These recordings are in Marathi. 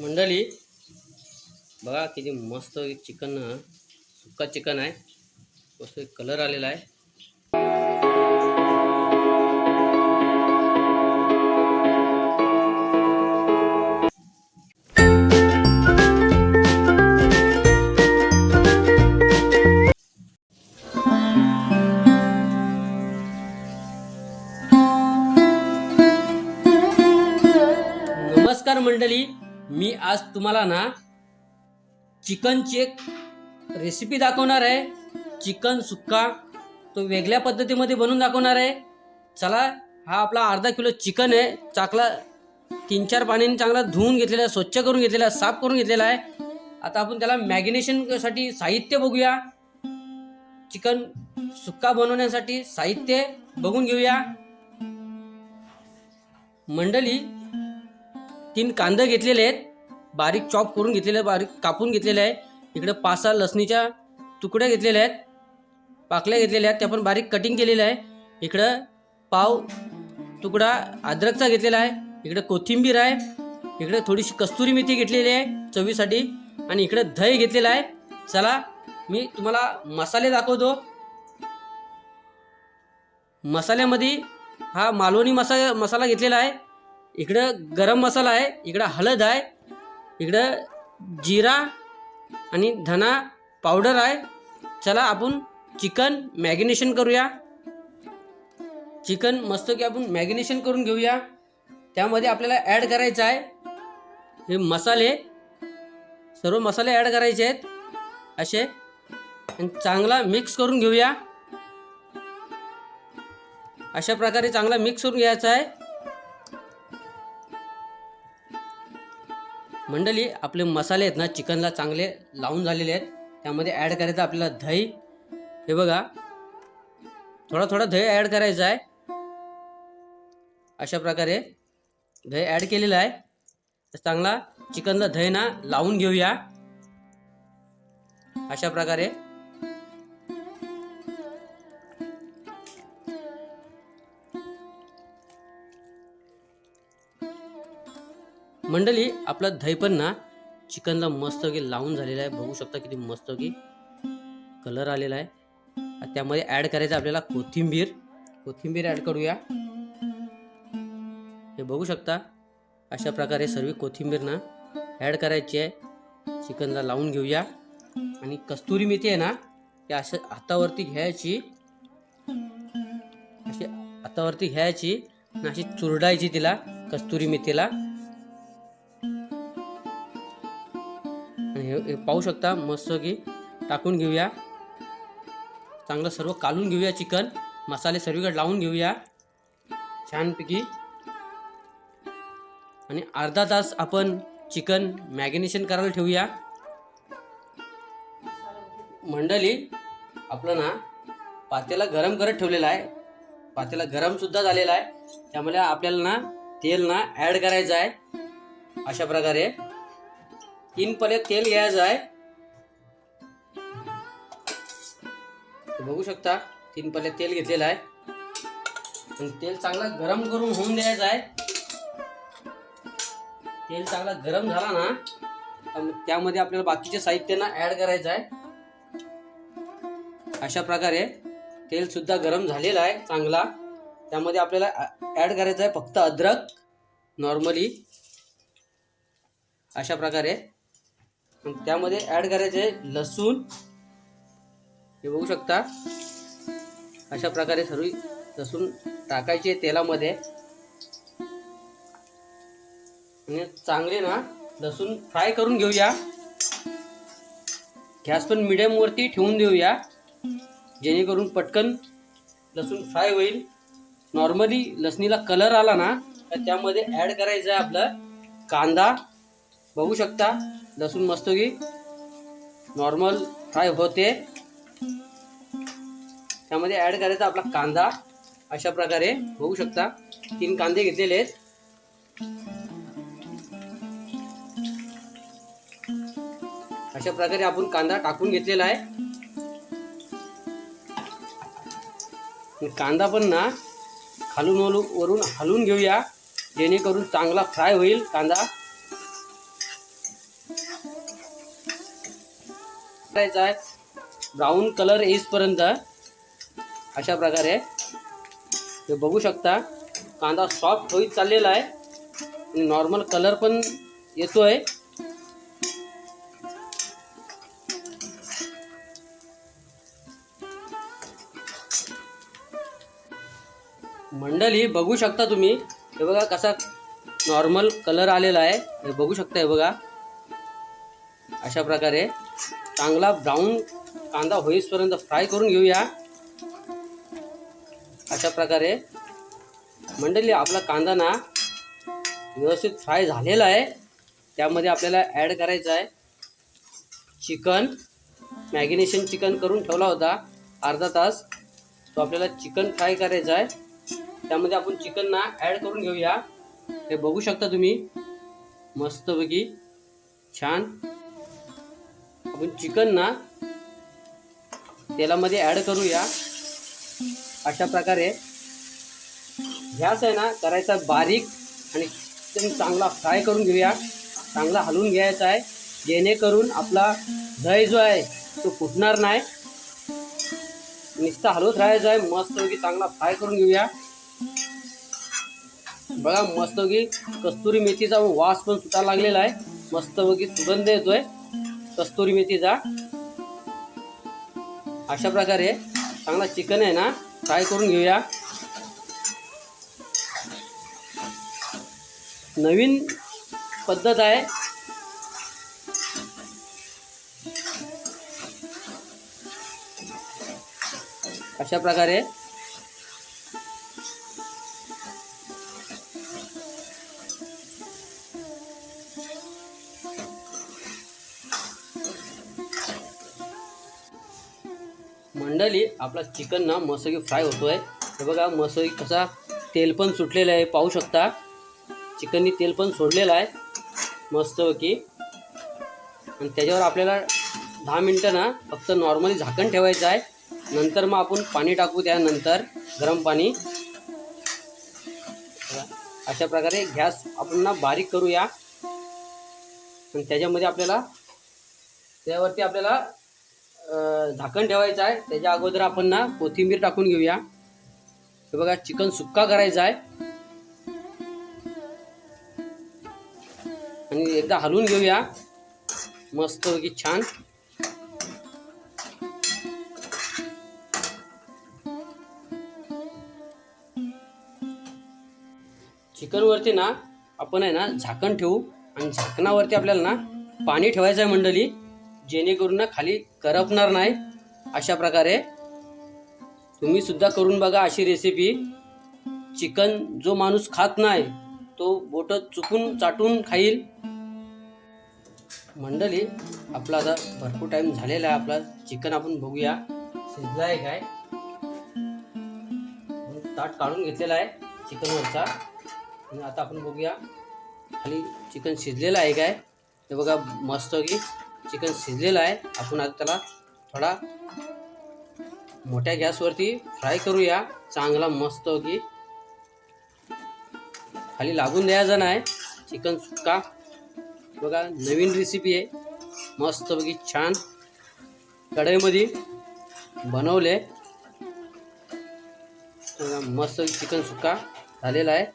मंडळी बघा किती मस्त चिकन सुक्का चिकन आहे. मस्त कलर आलेला आहे. नमस्कार मंडळी. मी आज तुम्हाला ना चिकनची एक रेसिपी दाखवणार आहे. चिकन सुक्का तो वेगळ्या पद्धतीमध्ये बनवून दाखवणार आहे. चला हा आपला अर्धा किलो चिकन आहे. चाकला तीन चार पाण्याने चांगला धुवून घेतलेला आहे स्वच्छ करून घेतलेला आहे साफ करून घेतलेला आहे. आता आपण त्याला मॅगिनेशनसाठी साहित्य बघूया. चिकन सुक्का बनवण्यासाठी साहित्य बघून घेऊया. मंडळी तीन कांदे घेतलेले आहेत. बारीक चॉप करून घेतलेले बारीक कापून घेतलेले आहे. इकडे पाच सहा लसणीच्या तुकड्या घेतलेल्या आहेत. पाकल्या घेतलेल्या आहेत. त्या पण बारीक कटिंग केलेल्या आहे. इकडं पाव तुकडा अद्रकचा घेतलेला आहे. इकडे कोथिंबीर आहे. इकडे थोडीशी कस्तुरी मेथी घेतलेली आहे चवीसाठी. आणि इकडे दही घेतलेला आहे. चला मी तुम्हाला मसाले दाखवतो. मसाल्यामध्ये हा मालवणी मसा मसाला घेतलेला आहे. इकडं गरम मसाला आहे इकडं हळद आहे इकडं जिरा आणि धना पावडर आहे. चला आपण चिकन मॅगिनेशन करूया. चिकन मस्त की आपण मॅगिनेशन करून घेऊया. त्यामध्ये आपल्याला ॲड करायचं आहे. हे मसाले सर्व मसाले ॲड करायचे आहेत. असे. आणि चांगला मिक्स करून घेऊया. अशा प्रकारे चांगला मिक्स करून घ्यायचा आहे. मंडळी आपले मसाले आहेत ना चिकनला चांगले लावून झालेले आहेत. त्यामध्ये ॲड करायचं आपल्याला दही. हे बघा थोडा थोडा दही ॲड करायचं आहे. अशा प्रकारे दही ॲड केलेलं आहे. तर चांगला चिकनला दही ना लावून घेऊया. अशा प्रकारे मंडळी आपला दही पण ना चिकनला मस्त की लावून झालेला आहे. बघू शकता किती मस्त की कलर आलेला आहे. त्यामध्ये ॲड करायचं आपल्याला कोथिंबीर. कोथिंबीर ॲड करूया. हे बघू शकता अशा प्रकारे सर्व कोथिंबीर ना ॲड करायची आहे. चिकनला लावून घेऊया. आणि कस्तुरी मेथी आहे ना ते असं हातावरती घ्यायची. अशी हातावरती घ्यायची आणि अशी चुरडायची तिला कस्तुरी मेथीला. पाहू शकता मस्त की टाकून घेऊया. चांगलं सर्व कालून घेऊया चिकन. मसाले सर्वीकडे लावून घेऊया. छानपैकी. आणि अर्धा तास आपण चिकन मॅगिनेशन करायला ठेवूया. मंडळी आपलं ना पातेला गरम करत ठेवलेला आहे. पातेला गरम सुद्धा झालेला आहे. त्यामुळे आपल्याला ना तेल ना ॲड करायचं आहे. अशा प्रकारे. तीन पले तेल घ्यायचं आहे. बघू शकता तीन पले तेल घेतलेलं आहे. आणि तेल चांगला गरम करून होऊन द्यायचं आहे. तेल चांगला गरम झाला ना त्यामध्ये आपल्याला बाकीच्या साहित्यांना ऍड करायचं आहे. अशा प्रकारे तेल सुद्धा गरम झालेलं आहे चांगला. त्यामध्ये आपल्याला ऍड करायचं आहे फक्त अद्रक नॉर्मली अशा प्रकारे. त्यामध्ये ऍड करायचे आहे लसूण. हे बघू शकता. अशा प्रकारे सर्व लसूण टाकायचे तेलामध्ये. आणि चांगले ना लसूण फ्राय करून घेऊया. गॅस पण मिडियमवरती ठेवून देऊया. जेणेकरून पटकन लसूण फ्राय होईल. नॉर्मली लसणीला कलर आला ना तर त्यामध्ये ऍड करायचं आहे आपलं कांदा. बघू शकता. लसूण मस्त की नॉर्मल फ्राय होते. त्यामध्ये ॲड करायचा आपला कांदा. अशा प्रकारे बघू शकता. तीन कांदे घेतलेले आहेत. अशा प्रकारे आपण कांदा टाकून घेतलेला आहे. कांदा पण ना खालून वरून हलवून घेऊया. जेणेकरून चांगला फ्राय होईल कांदा. करायचा आहे. ब्राऊन कलर येईपर्यंत अशा प्रकारे हे बघू शकता. कांदा सॉफ्ट होईत चाललेला आहे. नॉर्मल कलर पण येतोय. मंडळी बघू शकता तुम्ही. हे बघा कसा नॉर्मल कलर आलेला आहे. हे बघू शकता हे बघा. अशा प्रकारे. चांगला ब्राऊन कांदा होईपर्यंत फ्राय करून घेऊया. अशा प्रकारे. मंडळी आपला कांदा ना व्यवस्थित फ्राय झालेला आहे. त्यामध्ये आपल्याला ॲड करायचं आहे. चिकन. मॅगिनेशन चिकन करून ठेवला होता. अर्धा तास. तो आपल्याला चिकन फ्राय करायचा आहे. त्यामध्ये आपण चिकन ना ॲड करून घेऊया. हे बघू शकता तुम्ही. मस्तपैकी. छान. आपण चिकन ना तेलामध्ये ॲड करूया. अशा प्रकारे. ह्याच आहे ना करायचा बारीक आणि एकदम चांगला फ्राय करून घेऊया. चांगला हलवून घ्यायचा आहे. जेणेकरून आपला दही जो आहे तो फुटणार नाही. नुसता हलवत राहायचा आहे. मस्तपैकी चांगला फ्राय करून घेऊया. बघा मस्तपैकी कस्तुरी मेथीचा वास पण सुटायला लागलेला आहे. मस्तपैकी सुगंध येतोय. कस्तुरी मेथीचा. अशा प्रकारे चांगला चिकन आहे ना फ्राय करून घेऊया. नवीन पद्धत आहे. अशा प्रकारे मंडळी आपला चिकन ना मसोगी फ्राय होतोय. हे बघा मसोगी कसा तेल पण सुटलेलं आहे पाहू शकता. चिकननी तेल पण सोडलेलं आहे मस्तपैकी. आणि त्याच्यावर आपल्याला दहा मिनटं ना फक्त नॉर्मली झाकण ठेवायचं आहे. नंतर मग आपण पाणी टाकू त्यानंतर गरम पाणी. अशा प्रकारे गॅस आपण ना बारीक करूया. आणि त्याच्यामध्ये आपल्याला त्यावरती आपल्याला झाकण ठेवायचं आहे. त्याच्या अगोदर आपण ना कोथिंबीर टाकून घेऊया. हे बघा चिकन सुक्का करायचा आहे. आणि एकदा हलवून घेऊया. मस्त मस्तपैकी छान. चिकनवरती ना आपण आहे ना झाकण ठेवू. आणि झाकणावरती आपल्याला ना पाणी ठेवायचं आहे मंडळी. जेणेकरून ना खाली करपणार नाही. अशा प्रकारे तुम्ही सुद्धा करून बघा अशी रेसिपी चिकन जो माणूस खात नाही तो बोट चुकून चाटून खाईल. मंडळी आपला आता भरपूर टाइम झालेला आहे. आपला चिकन आपण बघूया. शिजला आहे काय? ताट काढून घेतलेला आहे चिकनवरचा. आणि आता आपण बघूया खाली चिकन शिजलेलं आहे काय? ते बघा मस्त की चिकन शिजलेलं आहे. आपण आता त्याला थोडा मोठ्या गॅसवरती फ्राय करूया. चांगला मस्त की खाली लागून द्यायचं नाही. चिकन सुक्का. बघा नवीन रेसिपी आहे. मस्तपैकी छान कढईमध्ये बनवले. बघा, मस्त चिकन सुक्का झालेला आहे.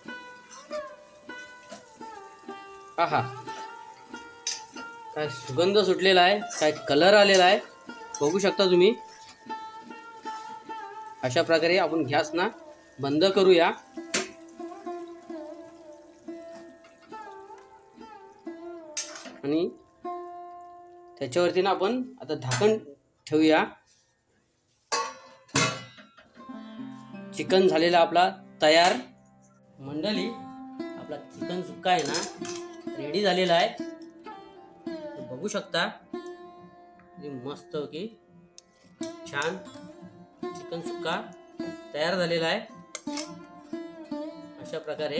आहा. काय सुगंध सुटलेला आहे काय कलर आलेला आहे बघू शकता तुम्ही. अशा प्रकारे आपण गॅस ना बंद करूया. आणि त्याच्यावरती ना आपण आता झाकण ठेवूया. चिकन झालेला आपला तयार. मंडळी आपला चिकन सुक्का आहे ना रेडी झालेला आहे. बघू शकता. मस्त की छान चिकन सुक्का तयार झालेला आहे. अशा प्रकारे.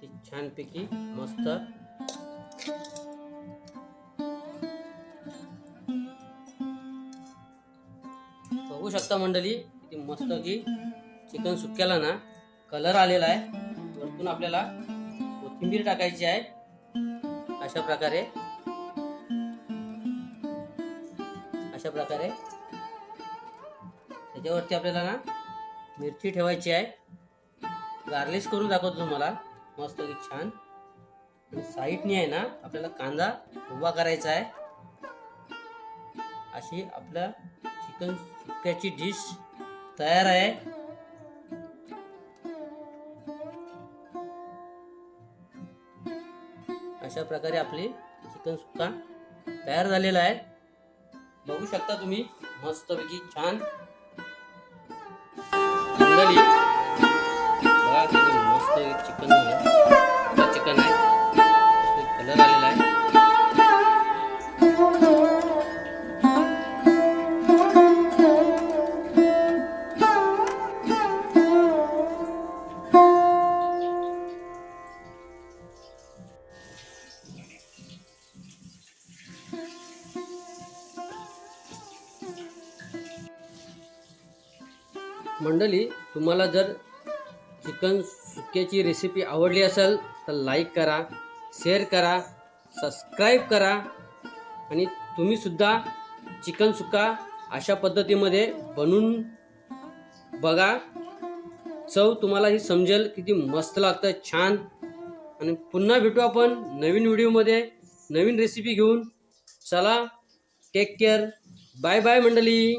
ती छानपैकी मस्त. बघू शकता मंडळी किती मस्त की चिकन सुक्याला ना कलर आलेला आहे. वरतून आपल्याला कोथिंबीर टाकायची आहे. अशा प्रकारे. अशा प्रकारे. त्याच्यावरती आपल्याला ना मिरची ठेवायची आहे. गार्लिश करून दाखवतो तुम्हाला. मस्त छान. आणि साईडने आहे ना आपल्याला कांदा उभा करायचा आहे. अशी आपल्या चिकन सुक्याची डिश तयार आहे. अशा प्रकारे आपली चिकन सुक्का तयार झालेला आहे. बघू शकता तुम्ही मस्तपैकी छान. मस्त चिकन चिकन आहे. कलर आलेला आहे. मंडळी तुम्हाला जर चिकन सुक्याची रेसिपी आवडली असेल तर लाईक करा शेअर करा सबस्क्राईब करा. आणि तुम्हीसुद्धा चिकन सुक्का अशा पद्धतीमध्ये बनवून बघा. चव तुम्हाला ही समजेल किती मस्त लागतं छान. आणि पुन्हा भेटू आपण नवीन व्हिडिओमध्ये नवीन रेसिपी घेऊन. चला टेक केअर बाय बाय मंडळी.